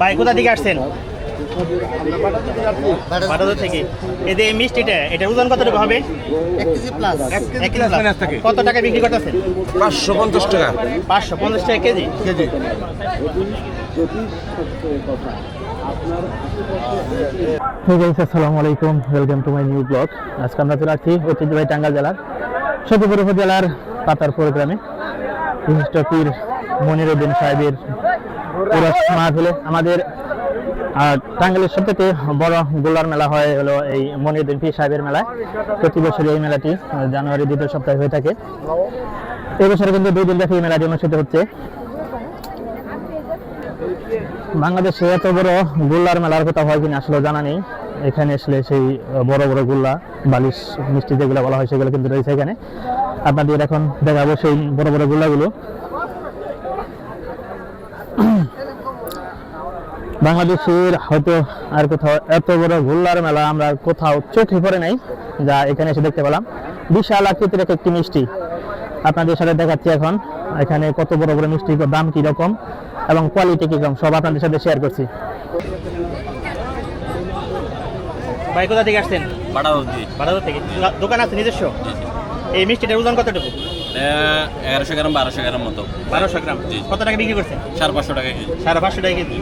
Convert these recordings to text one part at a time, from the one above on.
ভাই কোথা থেকে আসছেন? বাটাদর থেকে। এই যে মিষ্টিটা এটার ওজন কতটুকু হবে। কত টাকা বিক্রি করতেছেন? পাঁচশো পঞ্চাশ টাকা। পাঁচশো পঞ্চাশ টাকা কেজি? আসসালামু আলাইকুম। Welcome to my new blog আজকে আমরা চলে আসছি ঐতিহ্যবাহী টাঙ্গাল জেলার সত্যপুর উপজেলার পাতারপুর গ্রামে। বিশিষ্ট পীর মনিরুদ্দিন সাহেবের পুরস মাহফিলে আমাদের টাঙ্গাইলের সবথেকে বড় গোলার মেলা হয় হলো এই মনিরুদ্দিন পীর সাহেবের মেলায় প্রতি বছর এই মেলাটি জানুয়ারি দ্বিতীয় সপ্তাহে হয়ে থাকে। এবছরে কিন্তু দুই দিন ব্যাপী মেলাটি অনুষ্ঠিত হচ্ছে। বাংলাদেশে এত বড় গোল্লার মেলার কথা হয় কিনা আসলে জানা নেই। এখানে আসলে সেই বড় বড় গোল্লা বালিশ, মিষ্টি যেগুলো বলা হয় সেগুলো কিন্তু রয়েছে এখানে। আপনাদের এখন দেখাবো সেই বড় বড় গোল্লাগুলো বাংলাদেশের হয়তো আর কোথাও এত বড় গোল্লার মেলা আমরা কোথাও চোখে পড়ে নাই যা এখানে এসে দেখতে পেলাম। বিশাল আকৃতির একটি মিষ্টি। আপনাদের সাথে দেখাচ্ছি এখন এখানে কত বড় বড় মিষ্টির দাম কি রকম এবং কোয়ালিটি কি রকম সব আপনাদের সাথে শেয়ার করছি। ভাই কোথা থেকে আসছেন? থেকে। দোকান আছে নিজস্ব? এই মিষ্টিটার ওজন কতটুকু? এগারোশো গ্রাম বারোশো গ্রাম মতো। বারোশো গ্রাম। কত টাকা বিক্রি করছেন? সাড়ে পাঁচশো টাকা কেজি। সাড়ে পাঁচশো টাকা কেজি।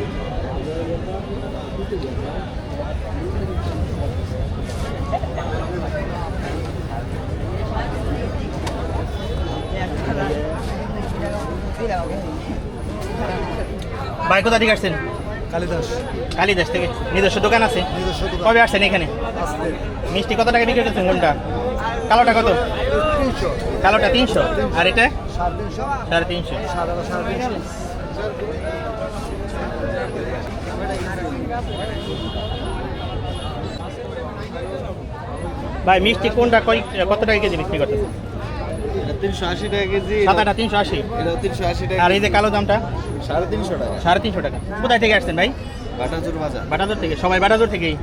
ভাই কোথা থেকে আসছেন? কালিদাস। কালীদাস থেকে। নিজস্ব দোকান আছে? কবে আসছেন এখানে? মিষ্টি কত টাকা বিক্রি করছেন কোনটা কালোটা কত? কালোটা তিনশো। আর এটা? সাড়ে তিনশো। ভাই মিষ্টি কোনটা কত টাকা কেজি বিক্রি করতেছে তিনশো আশি টাকা কেজি তিনশো আশি। এটা তিনশো আশি টাকা আর এই যে কালো দামটা? সাড়ে তিনশো টাকা। সাড়ে তিনশো টাকা। কোথায় থেকে আসছেন ভাই? বাজার। থেকে। সবাই থেকেই?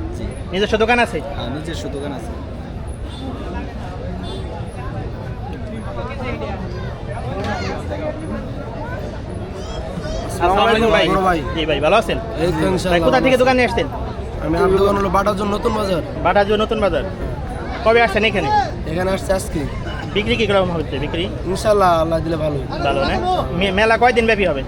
নিজস্ব দোকান আছে? হ্যাঁ নিজস্ব দোকান আছে। আলাইকুম ভাই। ভাই। ভাই ভালো আছেন? ভাই কোথা থেকে দোকানে আসছেন? আমি আমার দোকান হলো বাটার জন্য নতুন বাজার। বাটাজু নতুন বাজার। কবে আসছেন এখানে? এখানে আসছে আজকে। বিক্রি কি রকম হচ্ছে বিক্রি? ইনশাল্লাহ আল্লাহ দিলে ভালো ভালো না? মেলা কয়দিন ব্যাপী হবে?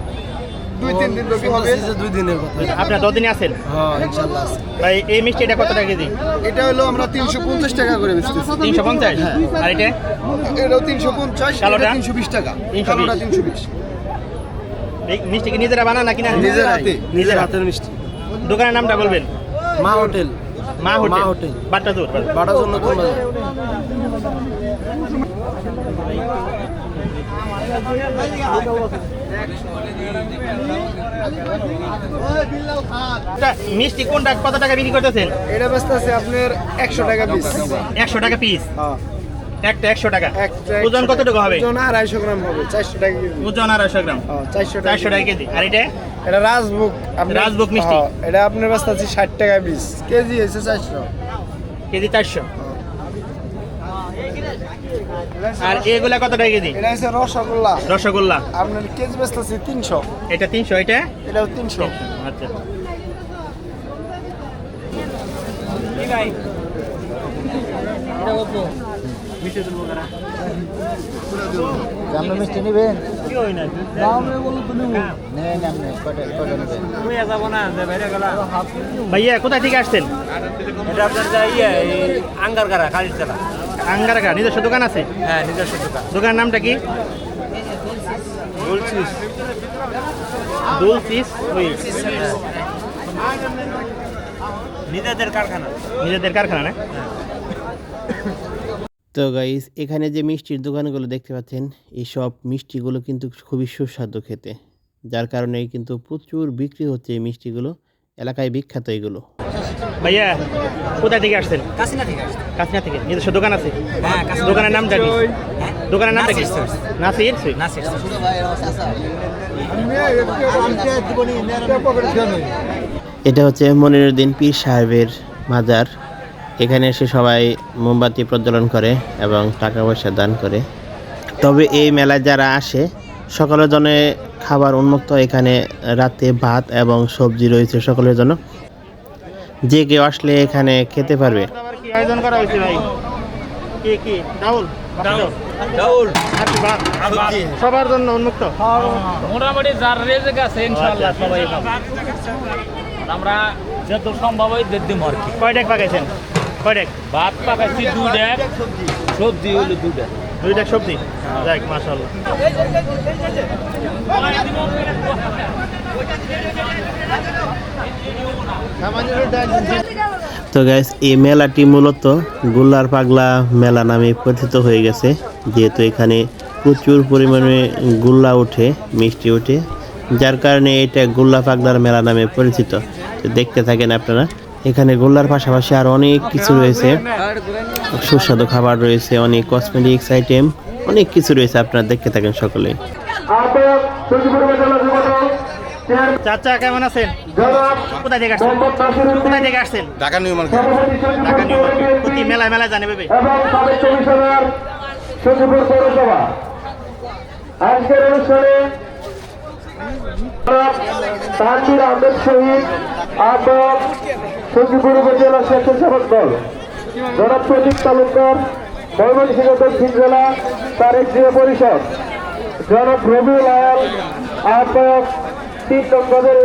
দুই তিন দিন ব্যাপী হবে। দুই দিনের কথা। আপনার দশদিনে আছেন? হ্যাঁ ইনশাল্লাহ আছে। ভাই এই মিষ্টিটা কত টাকা কেজি? এটা হলো আমরা তিনশো পঞ্চাশ টাকা করে বেচতেছি। তিনশো পঞ্চাশ? আর এটা? এটাও তিনশো পঞ্চাশ কালোটা? এটা তিনশো বিশ টাকা। কালোটা তিনশো বিশ। এই মিষ্টি কি নিজেরা বানান নাকি না? নিজের হাতে। নিজের হাতের মিষ্টি। দোকানের নামটা বলবেন? মা হোটেল। মা হোটেল। মা হোটেল। বাটার জন্য নতুন বাজার। এটা মিষ্টি কোনটা? কত টাকা বিক্রি করতেছেন? এটা বেচতেছে আপনার একশো টাকা পিস একশো টাকা পিস হ্যাঁ। একটা একশো টাকা? ওজন কতটুকু হবে? ওজন আড়াইশো গ্রাম হবে চারশো টাকা কেজি। ওজন আড়াইশো গ্রাম। হ্যাঁ, চারশো টাকা চারশো টাকা কেজি। আর এটা? এটা রাজভোগ। রাজভোগ মিষ্টি? হ্যাঁ, এটা আপনার ব্যস্ত আছে ষাট টাকা পিস কেজি হয়েছে চারশো। কেজি চারশো। আর এগুলা কত টাকা কেজি? এটা হচ্ছে রসগোল্লা। রসগোল্লা। আপনার কেজি ব্যস্ত আছে তিনশো। এটা তিনশো এটা? এটাও তিনশো। আচ্ছা। আপনি মিষ্টি নেবেন? ভাইয়া কোথায় থেকে আসছেন? এটা আপনার ইয়ে আঙ্গারগাড়া কালিতলা আঙ্গারাকা নিজস্ব দোকান আছে? হ্যাঁ নিজস্ব দোকান। দোকানের নামটা কি? বলছিস দুলসিস সুইটস নিজেদের কারখানা। নিজেদের কারখানা না? তো গাইস এখানে যে মিষ্টির দোকানগুলো দেখতে পাচ্ছেন এইসব মিষ্টিগুলো কিন্তু খুবই সুস্বাদু খেতে। যার কারণে কিন্তু প্রচুর বিক্রি হচ্ছে এই মিষ্টিগুলো এলাকায় বিখ্যাত এগুলো। ভাইয়া কোথায় থেকে আসছেন? কাছনা থেকে নিজস্ব দোকান আছে? হ্যাঁ দোকানের নামটা কি দোকানের নামটা কি নাসির নাসির? নাসির এটা হচ্ছে মনিরুদ্দিন পীর সাহেবের মাজার। এখানে এসে সবাই মোমবাতি প্রজ্বলন করে এবং টাকা পয়সা দান করে। তবে এই মেলায় যারা আসে সকলের জন্য খাবার উন্মুক্ত। এখানে রাতে ভাত এবং সবজি রয়েছে সকলের জন্য। যে কেউ আসলে এখানে খেতে পারবে। আয়োজন করা হয়েছে ভাই? কি কি? ডাউল? ডাউল। সবার জন্য উন্মুক্ত? মোটামুটি যার রেজেক আছে ইনশাল্লাহ সবাই আমরা যত সম্ভব হয় দেড় দিন আর কি। কয় ডেক পাকাইছেন? কয় ডেক? ভাত পাকাইছি দুই ডেক সবজি হলো দুই ডেক। দুই ডেক সবজি? যাক মাশাআল্লাহ। তো গ্যাস এই মেলাটি মূলত গুল্লার পাগলা মেলা নামে পরিচিত হয়ে গেছে। যেহেতু এখানে প্রচুর পরিমাণে গুল্লা ওঠে, মিষ্টি ওঠে, যার কারণে এটা গুল্লা পাগলার মেলা নামে পরিচিত। তো দেখতে থাকেন আপনারা, এখানে গোল্লার পাশাপাশি আর অনেক কিছু রয়েছে। সুস্বাদু খাবার রয়েছে, অনেক কসমেটিক্স আইটেম অনেক কিছু রয়েছে আপনারা দেখতে থাকেন সকলে। চাচা কেমন আছেন? কোথায় থেকে আসছেন? কোথায় থেকে আসছেন? Dhaka New Market. Dhaka New Market. প্রতি মেলায় মেলায় জানে ভেবে আজকের অনুষ্ঠানে তানবির আহমেদ শহীদ আহ্বায়ক সচিবুর উপজেলা স্বেচ্ছাসেবক দল। জনাব প্রদীপ তালুকদার ময়মনসিংহ দক্ষিণ জেলা তারেক জিয়া পরিষদ। জনাব রবিউল আয়াল আহ্বায়ক তিন নম্বরের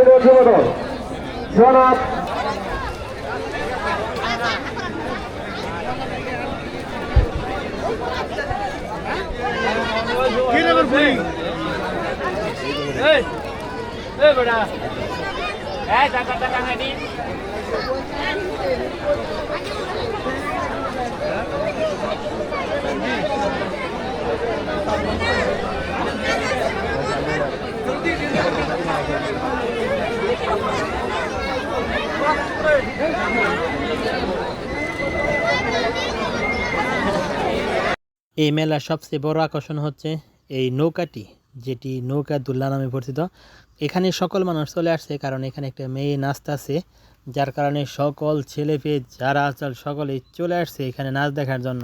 জনাব এই এই বেটা। এই টাকা টাকা নেই এই মেলার সবচেয়ে বড় আকর্ষণ হচ্ছে এই নৌকাটি, যেটি নৌকা দুল্লা নামে পরিচিত। এখানে সকল মানুষ চলে আসছে কারণ এখানে একটা মেয়ে নাচতে আছে যার কারণে সকল ছেলে পেয়ে যারা আচাল সকলেই চলে আসছে এখানে নাচ দেখার জন্য।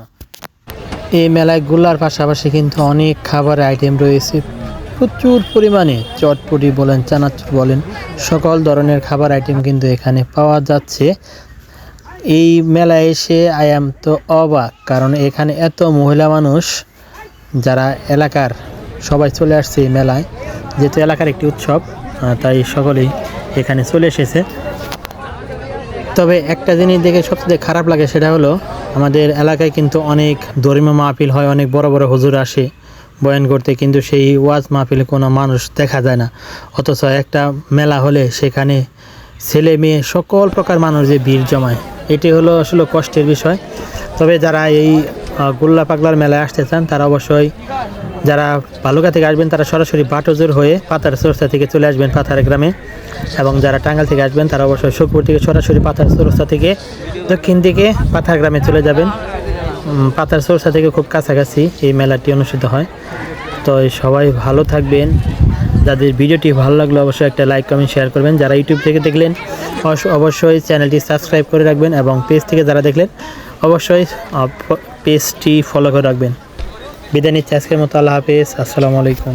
এই মেলায় গুল্লার পাশাপাশি কিন্তু অনেক খাবারের আইটেম রয়েছে। প্রচুর পরিমাণে চটপটি বলেন, চানাচুর বলেন, সকল ধরনের খাবার আইটেম কিন্তু এখানে পাওয়া যাচ্ছে। এই মেলায় এসে আই এম তো অবাক, কারণ এখানে এত মহিলা মানুষ যারা এলাকার, সবাই চলে আসছে এই মেলায়। যেহেতু এলাকার একটি উৎসব তাই সকলেই এখানে চলে এসেছে। তবে একটা জিনিস দেখে সবচেয়ে খারাপ লাগে, সেটা হলো আমাদের এলাকায় কিন্তু অনেক ধর্মীয় মাহফিল হয়, অনেক বড় বড় হুজুর আসে বয়ান করতে, কিন্তু সেই ওয়াজ মাহফিলে কোনো মানুষ দেখা যায় না। অথচ একটা মেলা হলে সেখানে ছেলে মেয়ে সকল প্রকার মানুষ যে ভিড় জমায়। এটি হলো আসলে কষ্টের বিষয়। তবে যারা এই গোল্লা পাগলার মেলায় আসতে চান, তারা অবশ্যই যারা বালুকা থেকে আসবেন, তারা সরাসরি বাটজোর হয়ে পাতার চৌরাস্তা থেকে চলে আসবেন পাথার গ্রামে। এবং যারা টাঙ্গাল থেকে আসবেন, তারা অবশ্যই সুপুর থেকে সরাসরি পাথার সরস্তা থেকে দক্ষিণ দিকে পাথার গ্রামে চলে যাবেন। পাতার চৌরাস্তা থেকে খুব কাছাকাছি এই মেলাটি অনুষ্ঠিত হয়। তো সবাই ভালো থাকবেন। যাদের ভিডিওটি ভালো লাগল, অবশ্যই একটা লাইক, কমেন্ট, শেয়ার করবেন। যারা ইউটিউব থেকে দেখলেন অবশ্যই চ্যানেলটি সাবস্ক্রাইব করে রাখবেন এবং পেজ থেকে যারা দেখলেন, অবশ্যই পেজটি ফলো করে রাখবেন। বিদায় নিচ্ছি আজকের মতো, আল্লাহ হাফেজ, আসসালামু আলাইকুম।